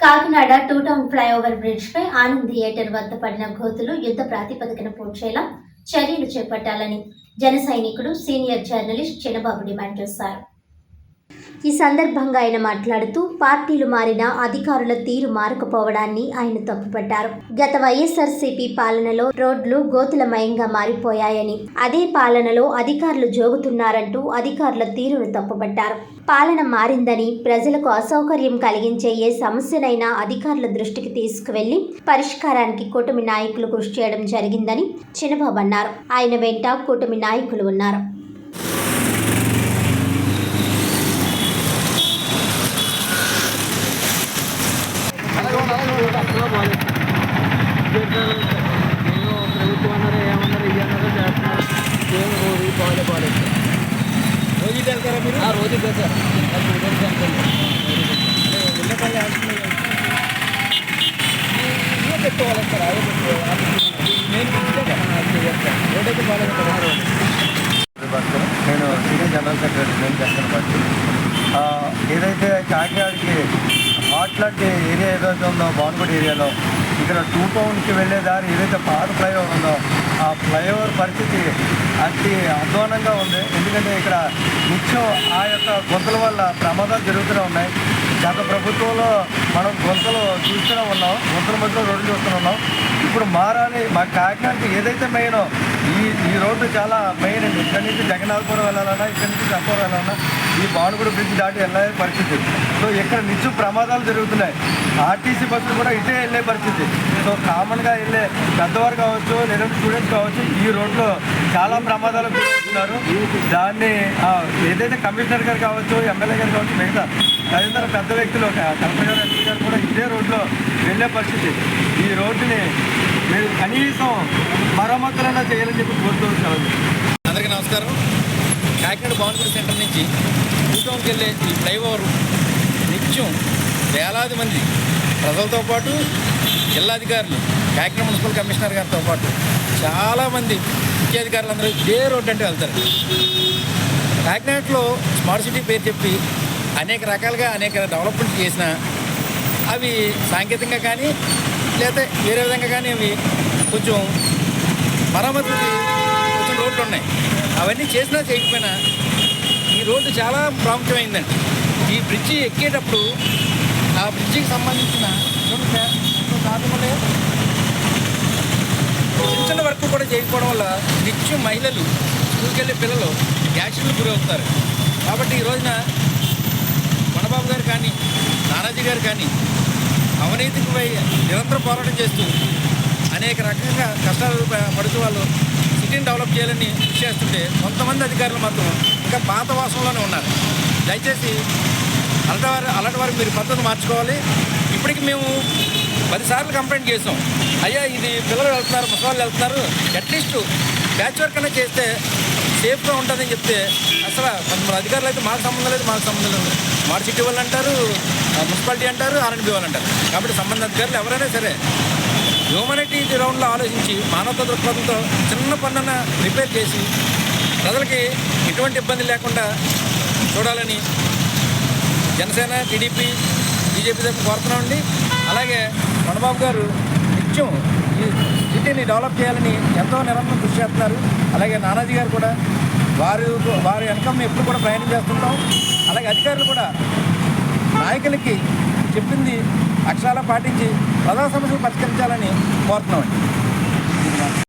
Kakinada two town flyover bridge పై Anand theatre వద్ద పడిన గోతులు యుద్ధ ప్రాతిపదికన పూడ్చేలా చర్యలు చేపట్టాలని జన సైనికుడు సీనియర్ జర్నలిస్ట్ చిన్నబాబు డిమాండ్ చేశారు. ఈ సందర్భంగా ఆయన మాట్లాడుతూ పార్టీలు మారినా అధికారుల తీరు మారకపోవడాన్ని ఆయన తప్పుపట్టారు. గత వైఎస్ఆర్సీపీ పాలనలో రోడ్లు గోతులమయంగా మారిపోయాయని అదే పాలనలో అధికారులు జోగుతున్నారంటూ అధికారుల తీరును తప్పుపట్టారు. పాలన మారిందని ప్రజలకు అసౌకర్యం కలిగించే ఏ సమస్యనైనా అధికారుల దృష్టికి తీసుకువెళ్ళి పరిష్కారానికి కూటమి నాయకులు కృషి చేయడం జరిగిందని చిన్నబాబు అన్నారు. ఆయన వెంట కూటమి నాయకులు ఉన్నారు. నేను ప్రభుత్వం అన్నారు ఏమన్నారు ఇది అన్నారు చేస్తున్నారు ఏం రోజు బాగాలే బాగాలేదు రోజు ఇటు వెళ్తారా మీరు రోజు ఇటు వెళ్తారు ఉల్లపల్లి హాస్పిటల్ పెట్టుకోవాలి సార్ అదే పెట్టుకోవాలి నేను రోడ్ అయితే బాగాలేదు కదా రోడ్ భాస్కర్ నేను సీనియర్ జనరల్ సెక్రటరీ నేను జగన్ పార్టీ ఆ, ఏదైతే కాకినాడకి ఇట్లాంటి ఏరియా ఏదైతే ఉందో బాన్గుడి ఏరియాలో ఇక్కడ టూ టౌన్కి వెళ్ళే దారి ఏదైతే పాత ఫ్లైఓవర్ ఉందో ఆ ఫ్లైఓవర్ పరిస్థితి అతి అధ్వానంగా ఉంది. ఎందుకంటే ఇక్కడ నిత్యం ఆ యొక్క గొంతుల వల్ల ప్రమాదాలు జరుగుతూనే ఉన్నాయి. గత ప్రభుత్వంలో మనం గొంతులు చూస్తూనే ఉన్నాం. గొంతుల మధ్యలో రోడ్లు చూస్తూనే ఉన్నాం. ఇప్పుడు మారాలి. మా కాకినాడకి ఏదైతే మెయినో ఈ ఈ రోడ్డు చాలా మెయిన్ అండి. ఇక్కడి నుంచి జగన్నాథపురం వెళ్ళాలన్నా ఇక్కడి నుంచి చంపవరం వెళ్ళాలన్నా ఈ బాణుగుడి బ్రిడ్జ్ దాటి వెళ్ళే పరిస్థితి. సో ఇక్కడ నిత్యం ప్రమాదాలు జరుగుతున్నాయి. ఆర్టీసీ బస్సులు కూడా ఇటే వెళ్ళే పరిస్థితి. సో కామన్గా వెళ్ళే పెద్దవారు కావచ్చు లేదంటే స్టూడెంట్స్ కావచ్చు ఈ రోడ్లో చాలా ప్రమాదాలు గురవుతున్నారు దాన్ని ఏదైతే కమిషనర్ గారు కావచ్చు ఎమ్మెల్యే గారు కావచ్చు మిగతా తదితర పెద్ద వ్యక్తులు కలెక్టర్ గారు ఎంపీ గారు కూడా ఇదే రోడ్లో వెళ్ళే పరిస్థితి. ఈ రోడ్డుని మీరు కనీసం మరమ్మతులైనా చేయాలని చెప్పి కోరుతూ అందరికీ నమస్కారం. కాకినాడ భవన్పూర్ సెంటర్ నుంచి టౌన్కి వెళ్ళే ఈ ఫ్లైఓవర్ నిత్యం వేలాది మంది ప్రజలతో పాటు జిల్లాధికారులు కాకినాడ మున్సిపల్ కమిషనర్ గారితో పాటు చాలామంది ముఖ్యాధికారులు అందరూ ఇదే రోడ్డు అంటే వెళ్తారు. కాకినాడలో స్మార్ట్ సిటీ పేరు చెప్పి అనేక రకాలుగా అనేక డెవలప్మెంట్ చేసిన అవి సాంకేతికంగా కానీ లేకపోతే వేరే విధంగా కానీ అవి కొంచెం మరమ్మతులకి రోడ్లు ఉన్నాయి అవన్నీ చేసినా చేయకపోయినా ఈ రోడ్డు చాలా ప్రాముఖ్యమైందండి. ఈ బ్రిడ్జి ఎక్కేటప్పుడు ఆ బ్రిడ్జికి సంబంధించిన చూడండి చిన్న చిన్న వర్క్ కూడా చేయకపోవడం వల్ల నిత్యం మహిళలు స్కూల్కి పిల్లలు యాక్సిడెంట్లు గురవుతారు కాబట్టి ఈ రోజున మనబాబు గారు కానీ నానాజీ గారు కానీ అవినీతిపై నిరంతరం పోరాటం చేస్తూ అనేక రకంగా కష్టాలు పడుతూ వాళ్ళు సిటీని డెవలప్ చేయాలని చేస్తుంటే కొంతమంది అధికారులు మాత్రం ఇంకా పాత వాసనలోనే ఉన్నారు. దయచేసి అలాంటి వారు అలాంటి వారికి మీరు పద్ధతి మార్చుకోవాలి. ఇప్పటికి మేము పదిసార్లు కంప్లైంట్ చేసాం అయ్యా ఇది పిల్లలు వెళ్తున్నారు ముసలాళ్ళు వెళ్తున్నారు. అట్లీస్ట్ బ్యాచ్ వర్క్ అనేది చేస్తే సేఫ్గా ఉంటుందని చెప్తే అసలు కొంతమంది అధికారులు అయితే మాకు సంబంధం లేదు మాకు సంబంధం లేదు. స్మార్ట్ సిటీ వాళ్ళు అంటారు మున్సిపాలిటీ అంటారు ఆర్ఎండ్బి వాళ్ళు అంటారు. కాబట్టి సంబంధ అధికారులు ఎవరైనా సరే హ్యూమనిటీ గ్రౌండ్లో ఆలోచించి మానవత దృక్పథంతో చిన్న పన్నున రిపేర్ చేసి ప్రజలకి ఎటువంటి ఇబ్బంది లేకుండా చూడాలని జనసేన టీడీపీ బీజేపీ తరఫున కోరుతున్నామండి అలాగే వనబాబు గారు నిత్యం ఈ సిటీని డెవలప్ చేయాలని ఎంతో నిరంతరం కృషి చేస్తున్నారు. అలాగే నానాజీ గారు కూడా వారు వారి వెనక మేము ఎప్పుడు కూడా ప్రయాణం చేస్తుంటాం. అలాగే అధికారులు కూడా నాయకులకి చెప్పింది అక్షరాలు పాటించి ప్రధాన సమస్యలు పరిష్కరించాలని కోరుతున్నామండి.